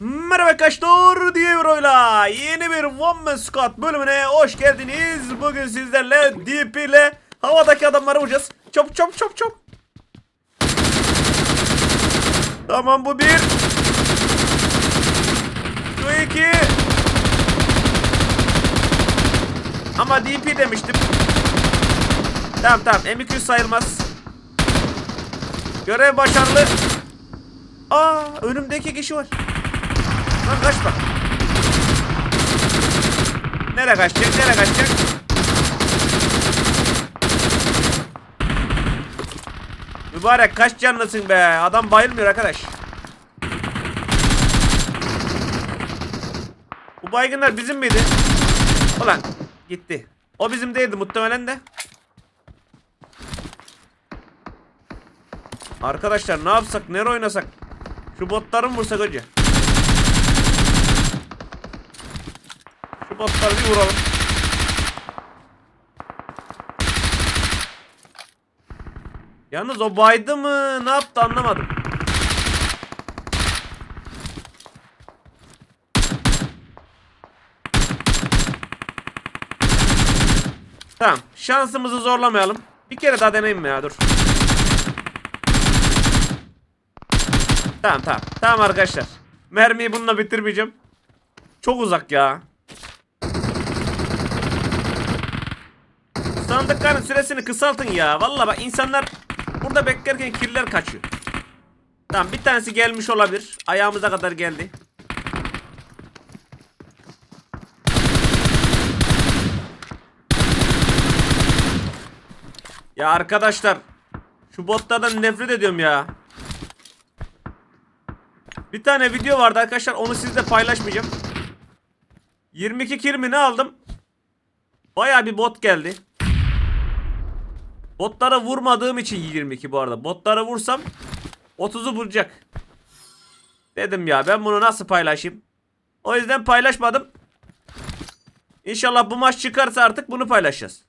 Merhaba arkadaşlar Diero'yla yeni bir One Man Squad bölümüne hoş geldiniz. Bugün sizlerle DP ile havadaki adamları vuracağız. Çop çop çop çop. Tamam bu bir. Şu iki. Ama DP demiştim. Tamam tamam M200 sayılmaz. Görev başarılı. Aa önümde iki kişi var. Lan kaçma. Nereye kaçacak? Nereye kaçacak? Mübarek kaç canlısın be? Adam bayılmıyor arkadaş. Bu baygınlar bizim miydi? Ulan gitti. O bizim değildi muhtemelen de. Arkadaşlar ne yapsak? Nere oynasak? Şu botları mı vursak önce? Botları bir vuralım. Yalnız o baydı mı? Ne yaptı anlamadım. Tamam. Şansımızı zorlamayalım. Bir kere daha deneyim mi ya? Dur. Tamam tamam. Tamam arkadaşlar. Mermiyi bununla bitirmeyeceğim. Çok uzak ya. Sandıkların süresini kısaltın ya. Vallahi bak insanlar burada beklerken killer kaçıyor. Tamam bir tanesi gelmiş olabilir. Ayağımıza kadar geldi. Ya arkadaşlar şu botlardan nefret ediyorum ya. Bir tane video vardı arkadaşlar onu sizle paylaşmayacağım. 22 kill mi ne aldım? Baya bir bot geldi. Botlara vurmadığım için 22 bu arada. Botlara vursam 30'u vuracak. Dedim ya ben bunu nasıl paylaşayım? O yüzden paylaşmadım. İnşallah bu maç çıkarsa artık bunu paylaşacağız.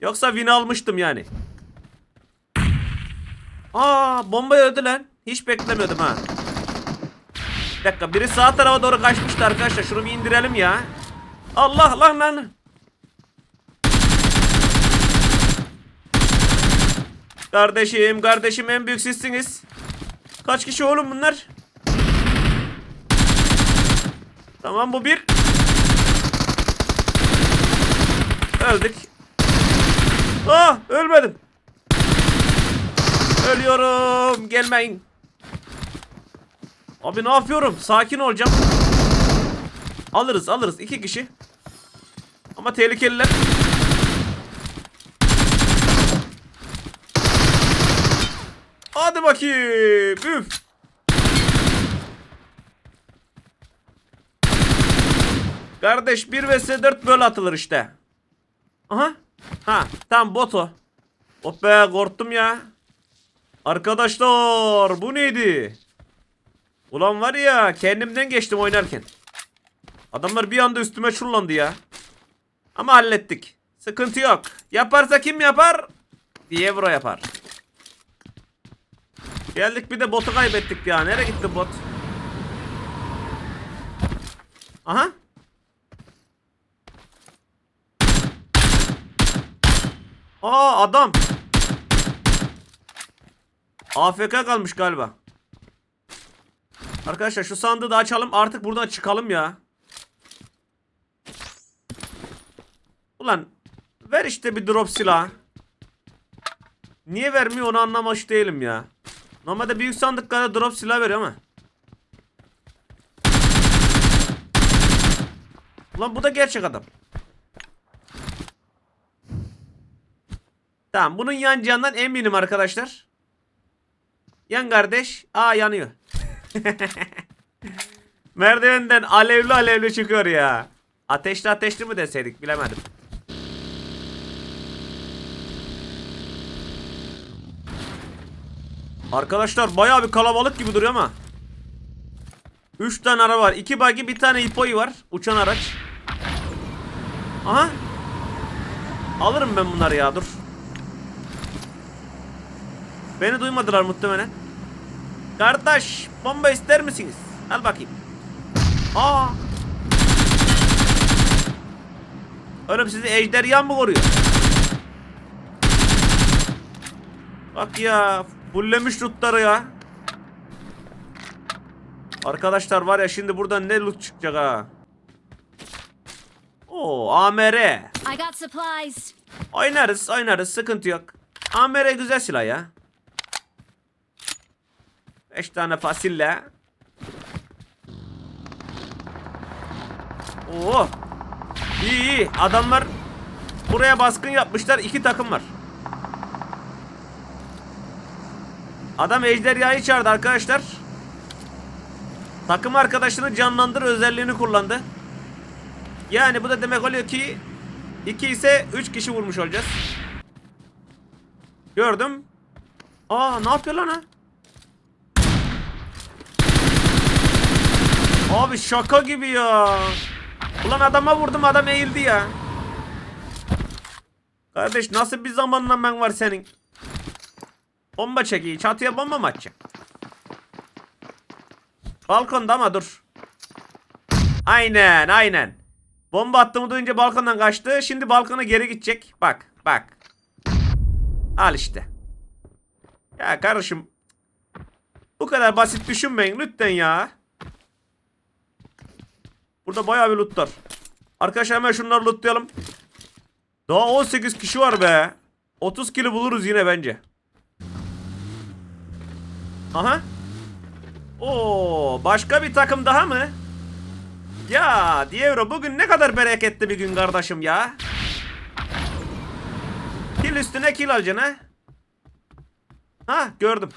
Yoksa win almıştım yani. Aa bomba öldü lan. Hiç beklemiyordum ha. Bir dakika biri sağ tarafa doğru kaçmıştı arkadaşlar. Şunu bir indirelim ya. Allah lan lan. Kardeşim kardeşim en büyük sizsiniz. Kaç kişi oğlum bunlar? Tamam bu bir. Öldük. Ah ölmedim. Ölüyorum. Gelmeyin. Abi ne yapıyorum? Sakin olacağım. Alırız alırız. iki kişi. Ama tehlikeliler. Hadi bakayım. Üf. Kardeş 1 vs 4 böyle atılır işte. Aha. Ha tamam boto. Oh be korktum ya. Arkadaşlar bu neydi? Ulan var ya kendimden geçtim oynarken. Adamlar bir anda üstüme çullandı ya. Ama hallettik. Sıkıntı yok. Yaparsa kim yapar? Dievro yapar. Geldik bir de botu kaybettik ya. Nereye gitti bot? Aha. Aa adam. AFK kalmış galiba. Arkadaşlar şu sandığı da açalım. Artık buradan çıkalım ya. Ulan ver işte bir drop silah. Niye vermiyor onu anlamış değilim ya. Normalde büyük sandıklara drop silah veriyor ama. Ulan bu da gerçek adam. Tamam bunun yanacağından eminim arkadaşlar. Yan kardeş. Aa yanıyor. Merdivenden alevli alevli çıkıyor ya. Ateşli ateşli mi deseydik bilemedim. Arkadaşlar bayağı bir kalabalık gibi duruyor ama. 3 tane araba var. 2 buggy bir tane ipoi var. Uçan araç. Aha. Alırım ben bunları ya dur. Beni duymadılar muhtemelen. Kardeş bomba ister misiniz? Al bakayım. Aa. Oğlum sizi ejderha mı koruyor? Bak ya. Fullemiş lootları ya. Arkadaşlar var ya şimdi buradan ne loot çıkacak ha. Oo AMR. I got supplies. Oynarız oynarız sıkıntı yok. AMR güzel silah ya. 5 tane fasille. Oo. İyi iyi adamlar buraya baskın yapmışlar iki takım var. Adam ejderhayı çağırdı arkadaşlar. Takım arkadaşını canlandır özelliğini kullandı. Yani bu da demek oluyor ki 2 ise 3 kişi vurmuş olacağız. Gördüm. Aa ne yapıyor lan ha? Abi şaka gibi ya. Ulan adama vurdum adam eğildi ya. Kardeş nasıl bir zamanlaman var senin? Bomba çekiyor. Çatıya bomba mı atacak? Balkonda ama dur. Aynen aynen. Bomba attığımı duyunca balkondan kaçtı. Şimdi balkona geri gidecek. Bak bak. Al işte. Ya kardeşim. Bu kadar basit düşünmeyin lütfen ya. Burada bayağı bir loot var. Arkadaşlar hemen şunları lootlayalım. Daha 18 kişi var be. 30 kilo buluruz yine bence. Aha. Oo, başka bir takım daha mı? Ya Dievro bugün ne kadar bereketli bir gün kardeşim ya. Kil üstüne kil alacaksın ha. Ha gördüm.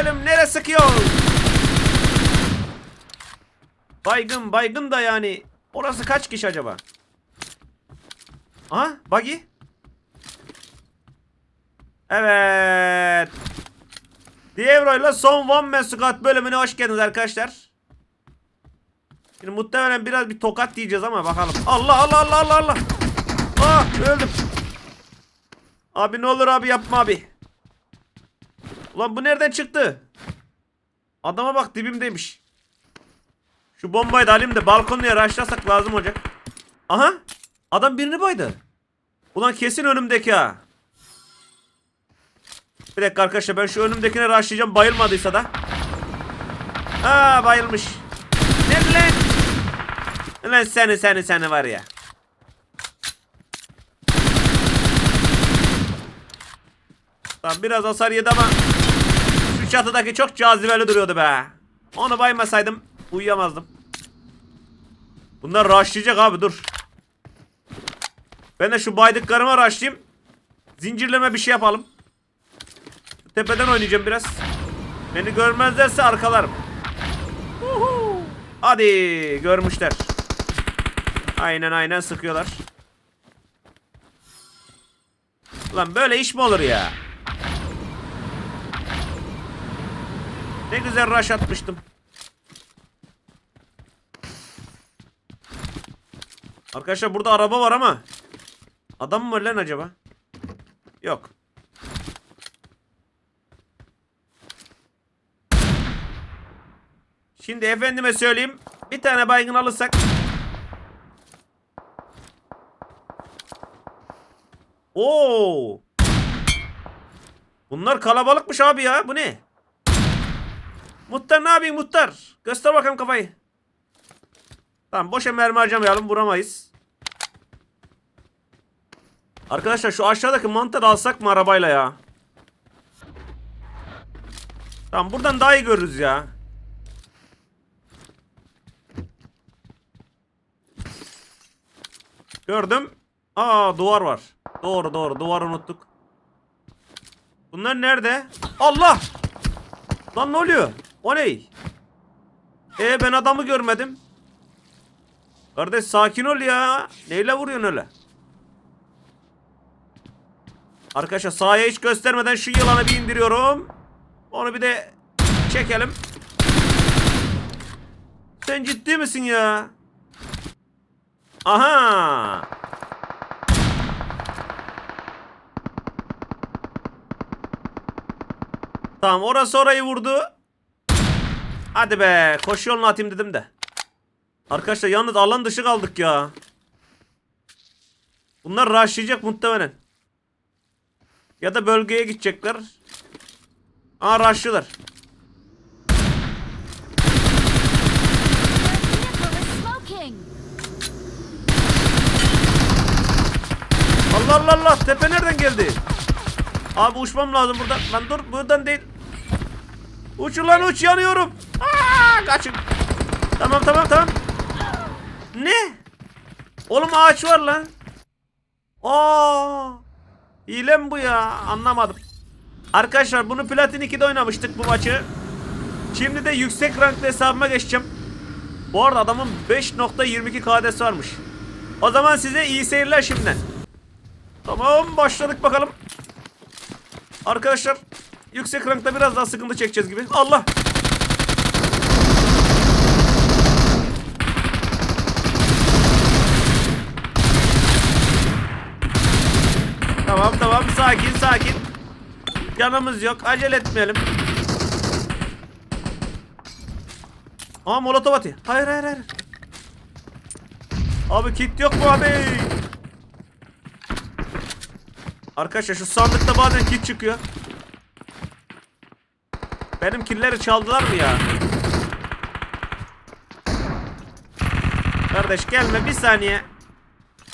Ölüm nere sıkıyor? Baygın baygın da yani. Orası kaç kişi acaba? Aha buggy. Evet. Dievro ile son One Man Squad bölümüne hoş geldiniz arkadaşlar. Şimdi muhtemelen biraz bir tokat diyeceğiz ama bakalım. Allah Allah Allah Allah Allah. Ah öldüm. Abi ne olur abi yapma abi. Ulan bu nereden çıktı? Adama bak dibimdeymiş. Şu bombayı da alayım da balkonluya raşlasak lazım olacak. Aha. Adam birini baydı. Ulan kesin önümdeki ha. Bir dakika arkadaşlar ben şu önümdekine raşlayacağım bayılmadıysa da. Aa bayılmış. Ne lan? Lan seni seni seni var ya. Tamam biraz hasar yedi ama şu çatıdaki çok cazibeli duruyordu be. Onu baymasaydım uyuyamazdım. Bunlar rushlayacak abi dur. Ben de şu baydıklarıma rushlayayım. Zincirleme bir şey yapalım. Tepeden oynayacağım biraz. Beni görmezlerse arkalarım. Uhu. Hadi görmüşler. Aynen aynen sıkıyorlar. Lan böyle iş mi olur ya? Ne güzel rush atmıştım. Arkadaşlar burada araba var ama Adam mı var lan acaba? Yok. Şimdi efendime söyleyeyim. Bir tane baygın alırsak. Oo. Bunlar kalabalıkmış abi ya. Bu ne? Muhtar ne yapayım muhtar? Göster bakalım kafayı. Tamam boşa mermi harcamayalım vuramayız. Arkadaşlar şu aşağıdaki mantarı alsak mı arabayla ya? Tamam buradan daha iyi görürüz ya. Gördüm. Aa duvar var. Doğru doğru duvarı unuttuk. Bunlar nerede? Allah! Lan ne oluyor? O ne? E ben adamı görmedim. Kardeş sakin ol ya. Neyle vuruyorsun öyle? Arkadaşlar sahaya hiç göstermeden şu yılanı bir indiriyorum. Onu bir de çekelim. Sen ciddi misin ya? Aha! Tamam orası orayı vurdu. Hadi be koşu yolunu atayım dedim de. Arkadaşlar yalnız alan dışı kaldık ya. Bunlar rushlayacak muhtemelen. Ya da bölgeye gidecekler. Aa rushlılar. Allah Allah tepe nereden geldi? Abi uçmam lazım buradan. Lan dur buradan değil. Uç ulan uç yanıyorum. Aa, kaçın. Tamam tamam tamam. Ne? Oğlum ağaç var lan. Aa! Hile mi bu ya? Anlamadım. Arkadaşlar bunu Platin 2'de oynamıştık bu maçı. Şimdi de yüksek ranklı hesabıma geçeceğim. Bu arada adamın 5.22 KD'si varmış. O zaman size iyi seyirler şimdiden. Tamam başladık bakalım. Arkadaşlar yüksek rankta biraz daha sıkıntı çekeceğiz gibi. Allah. Tamam tamam sakin sakin. Canımız yok acele etmeyelim. Aa molotov atıyor. Hayır hayır hayır. Abi kit yok mu abi? Arkadaşlar şu sandıkta bazen kit çıkıyor. Benim killeri çaldılar mı ya? Kardeş gelme bir saniye.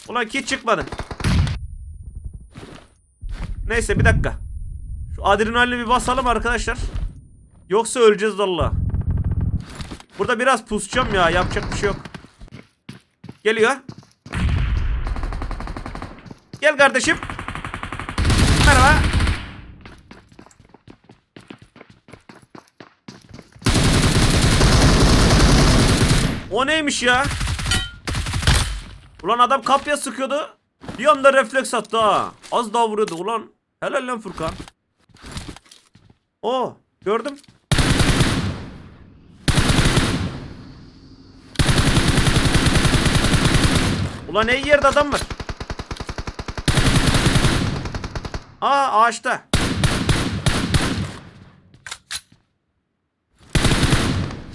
Ulan kit çıkmadı. Neyse bir dakika. Şu adrenalini bir basalım arkadaşlar. Yoksa öleceğiz valla. Burada biraz pusacağım ya. Yapacak bir şey yok. Geliyor. Gel kardeşim. Merhaba. O neymiş ya? Ulan adam kapya sıkıyordu. Bir anda refleks attı ha. Az daha vuruyordu ulan. Helal lan Furkan. O gördüm. Ulan ne yerde adam var? Aa ağaçta.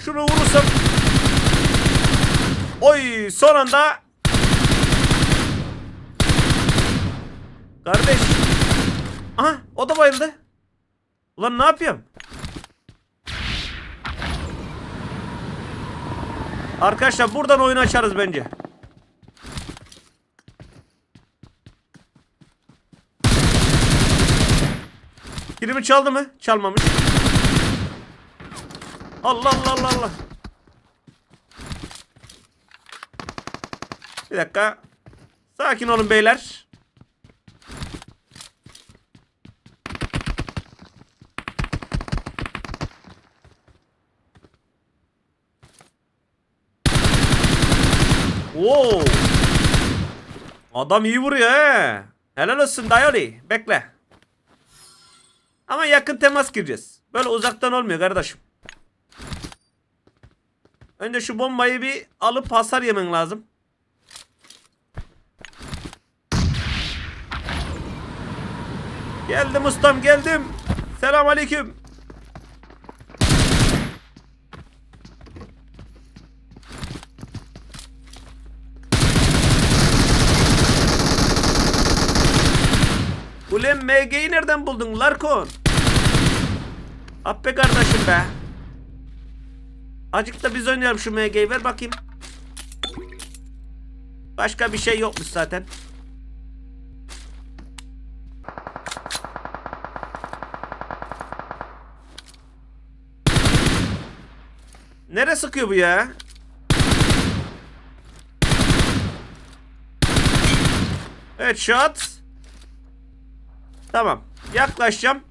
Şunu vurursam. Oy son anda. Kardeş. Aha o da bayıldı. Ulan ne yapıyorum? Arkadaşlar buradan oyunu açarız bence. Kilimi çaldı mı? Çalmamış. Allah Allah Allah Allah. Bir dakika. Sakin olun beyler. Wow. Adam iyi vuruyor he. Helal olsun Dayoli. Bekle. Ama yakın temas gireceğiz. Böyle uzaktan olmuyor kardeşim. Önce şu bombayı bir alıp hasar yemen lazım. Geldim ustam geldim. Selam aleyküm. Ulan MG'yi nereden buldun Larkon? Appe kardeşim be. Acık da biz oynayalım şu MG'yi ver bakayım. Başka bir şey yokmuş zaten. Nere sıkıyor bu ya? Evet shot. Tamam. Yaklaşacağım.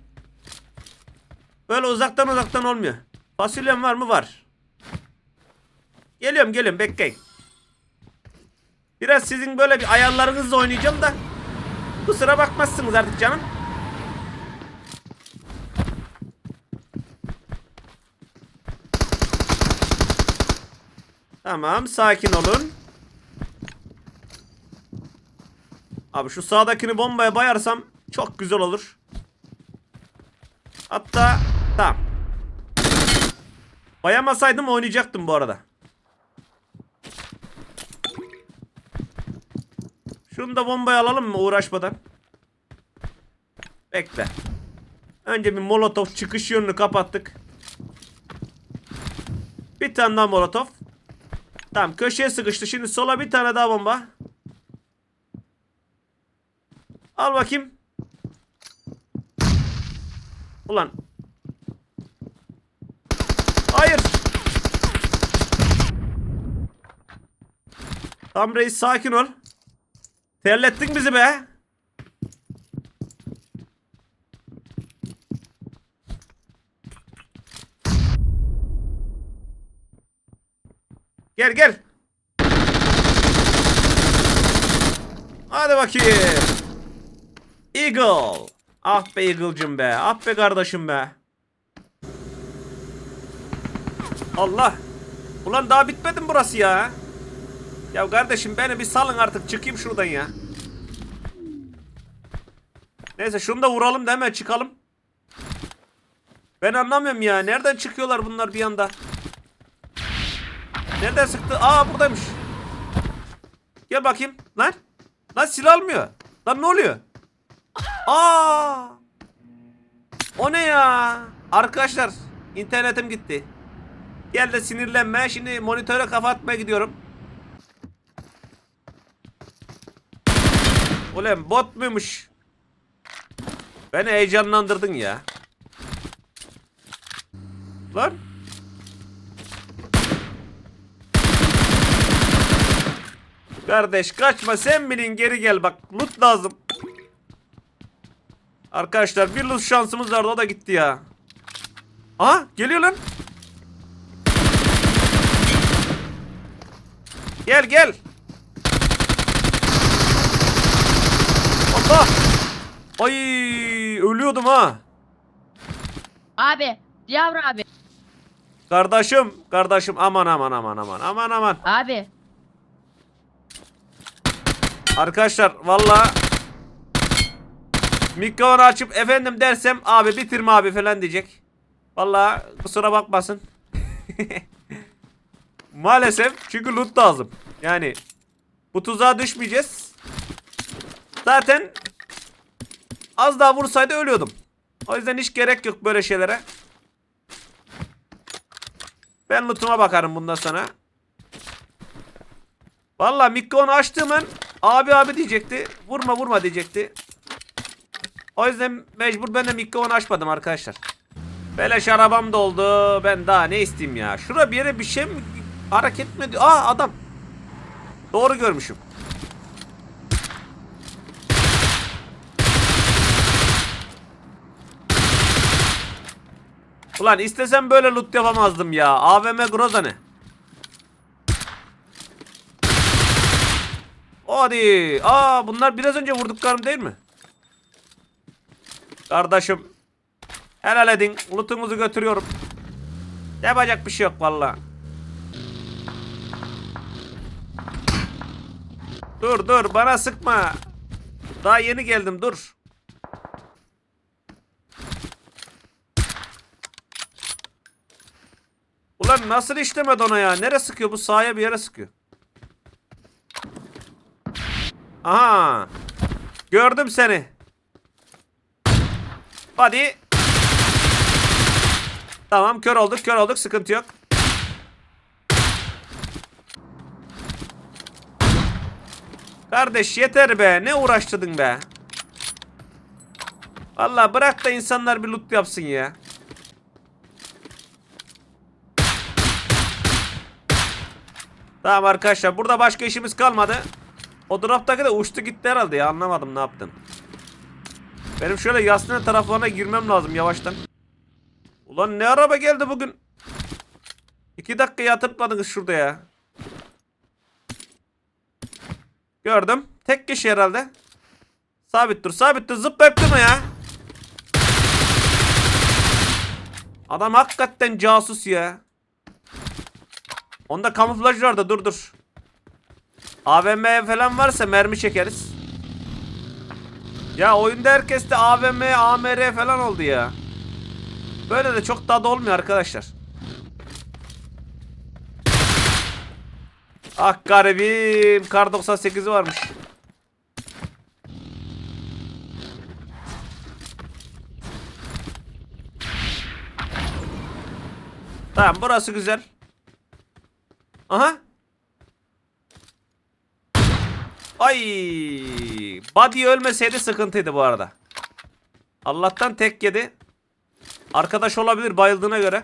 Böyle uzaktan uzaktan olmuyor. Fasulyem var mı? Var. Geliyorum geliyorum bekleyin. Biraz sizin böyle bir ayarlarınızla oynayacağım da. Kusura bakmazsınız artık canım. Tamam sakin olun. Abi şu sağdakini bombaya bayarsam çok güzel olur. Hatta tamam. Bayamasaydım oynayacaktım bu arada. Şunu da bombayı alalım mı uğraşmadan? Bekle. Önce bir molotof çıkış yönünü kapattık. Bir tane daha molotof. Tamam köşeye sıkıştı. Şimdi sola bir tane daha bomba. Al bakayım. Ulan. Hayır. Tam reis sakin ol. Terlettin bizi be. Gel gel. Hadi bakayım. Eagle. Ah be Eagle'cım be. Ah be kardeşim be. Allah. Ulan daha bitmedi mi burası ya? Ya kardeşim beni bir salın artık çıkayım şuradan ya. Neyse şunu da vuralım da hemen çıkalım. Ben anlamıyorum ya. Nereden çıkıyorlar bunlar bir anda? Nereden sıktı? Aa buradaymış. Gel bakayım. Lan. Lan silah almıyor. Lan ne oluyor? Aa! O ne ya? Arkadaşlar internetim gitti. Gel de sinirlenme. Şimdi monitöre kafa atmaya gidiyorum. Ulan bot muymuş? Beni heyecanlandırdın ya. Lan. Kardeş kaçma sen bilin geri gel bak loot lazım. Arkadaşlar bir loot şansımız vardı o da gitti ya. Aha geliyor lan. Gel gel. Allah. Ay ölüyordum ha. Abi, Yavru abi. Kardeşim, kardeşim aman aman aman aman aman aman. Abi. Arkadaşlar valla mikrofonu açıp efendim dersem abi bitirme abi falan diyecek. Valla kusura bakmasın. Maalesef çünkü loot lazım. Yani bu tuzağa düşmeyeceğiz. Zaten az daha vursaydı ölüyordum. O yüzden hiç gerek yok böyle şeylere. Ben lootuma bakarım bundan sonra. Valla mikrofonu açtığım an abi abi diyecekti. Vurma vurma diyecekti. O yüzden mecbur ben de mikrofonu açmadım arkadaşlar. Beleş arabam doldu. Ben daha ne isteyeyim ya. Şura bir yere bir şey mi hareket mi ediyor? Aa adam. Doğru görmüşüm. Ulan istesem böyle loot yapamazdım ya. AVM Groza ne? Hadi. Aa bunlar biraz önce vurduklarım değil mi? Kardeşim. Helal edin. Lootunuzu götürüyorum. Yapacak bir şey yok valla. Dur dur bana sıkma. Daha yeni geldim dur. Ulan nasıl işlemedi ona ya? Nere sıkıyor bu? Sağa bir yere sıkıyor. Aha. Gördüm seni. Hadi. Tamam kör olduk kör olduk sıkıntı yok. Kardeş yeter be ne uğraştırdın be. Vallahi bırak da insanlar bir loot yapsın ya. Tamam arkadaşlar burada başka işimiz kalmadı. O drop'taki de uçtu gitti herhalde ya anlamadım ne yaptın. Benim şöyle yaslanın taraflarına girmem lazım yavaştan. Ulan ne araba geldi bugün. İki dakika yatırtmadınız şurada ya. Gördüm. Tek kişi herhalde. Sabit dur sabit dur zıplayıp durma ya. Adam hakikaten casus ya. Onda kamuflaj var da dur dur. AVM falan varsa mermi çekeriz. Ya oyunda herkes de AVM, AMR falan oldu ya. Böyle de çok tadı olmuyor arkadaşlar. Ah garibim. Kar 98'i varmış. Tamam burası güzel. Aha. Ay. Buddy ölmeseydi sıkıntıydı bu arada. Allah'tan tek yedi. Arkadaş olabilir bayıldığına göre.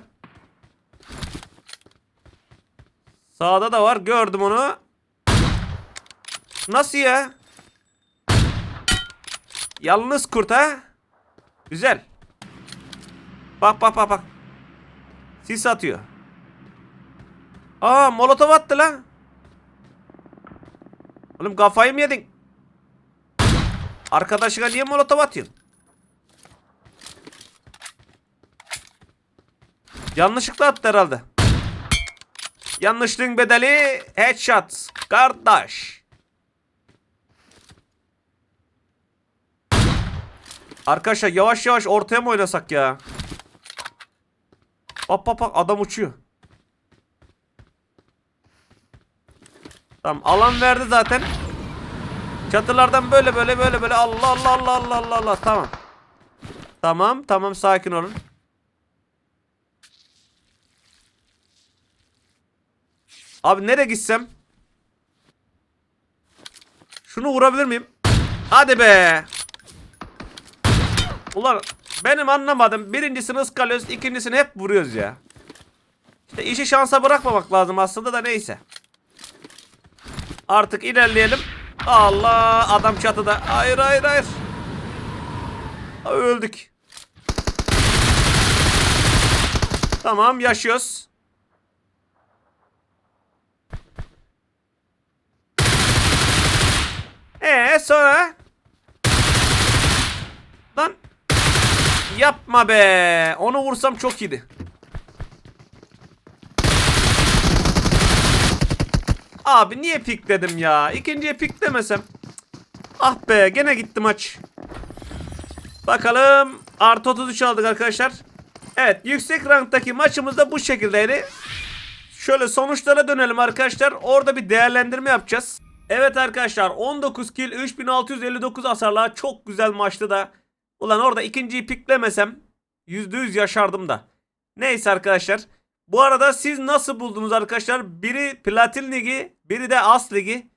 Sağda da var. Gördüm onu. Nasıl ya? Yalnız kurt ha? Güzel. Bak bak bak bak. Sis atıyor. Aa molotof attı lan. Oğlum kafayı mı yedin? Arkadaşına niye molotof atıyorsun? Yanlışlıkla attı herhalde. Yanlışlığın bedeli headshot. Kardeş. Arkadaşlar yavaş yavaş ortaya mı oynasak ya? Bak bak bak adam uçuyor. Tamam alan verdi zaten. Çatılardan böyle böyle böyle böyle Allah Allah Allah Allah Allah Allah tamam. Tamam tamam sakin olun. Abi nereye gitsem? Şunu vurabilir miyim? Hadi be. Ulan benim anlamadım. Birincisini ıskalıyoruz, ikincisini hep vuruyoruz ya. İşte işi şansa bırakmamak lazım aslında da neyse. Artık ilerleyelim. Allah adam çatıda. Hayır hayır hayır. Öldük. Tamam yaşıyoruz. Ee sonra? Lan. Yapma be. Onu vursam çok iyiydi. Abi niye pikledim ya? İkinciye piklemesem. Ah be gene gitti maç. Bakalım. Artı 33 aldık arkadaşlar. Evet yüksek ranktaki maçımız da bu şekildeydi. Şöyle sonuçlara dönelim arkadaşlar. Orada bir değerlendirme yapacağız. Evet arkadaşlar 19 kill 3659 hasarla çok güzel maçtı da. Ulan orada ikinciyi piklemesem %100 yaşardım da. Neyse arkadaşlar. Bu arada siz nasıl buldunuz arkadaşlar? Biri Platin Ligi, biri de As Ligi.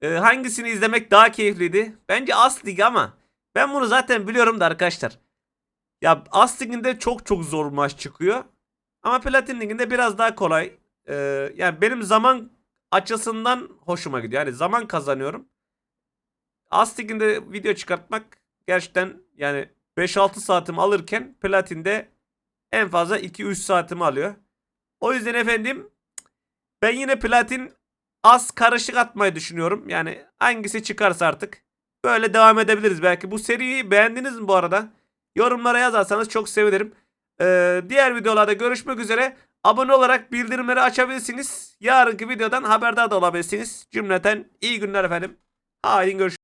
Ee, hangisini izlemek daha keyifliydi? Bence As Ligi ama ben bunu zaten biliyorum da arkadaşlar. Ya As Ligi'nde çok çok zor maç çıkıyor. Ama Platin Ligi'nde biraz daha kolay. Ee, yani benim zaman açısından hoşuma gidiyor. Yani zaman kazanıyorum. As Ligi'nde video çıkartmak gerçekten yani 5-6 saatimi alırken Platin'de en fazla 2-3 saatimi alıyor. O yüzden efendim ben yine Platin az karışık atmayı düşünüyorum. Yani hangisi çıkarsa artık böyle devam edebiliriz belki. Bu seriyi beğendiniz mi bu arada? Yorumlara yazarsanız çok sevinirim. Ee, diğer videolarda görüşmek üzere. Abone olarak bildirimleri açabilirsiniz. Yarınki videodan haberdar da olabilirsiniz. Cümleten iyi günler efendim. Haydi görüşürüz.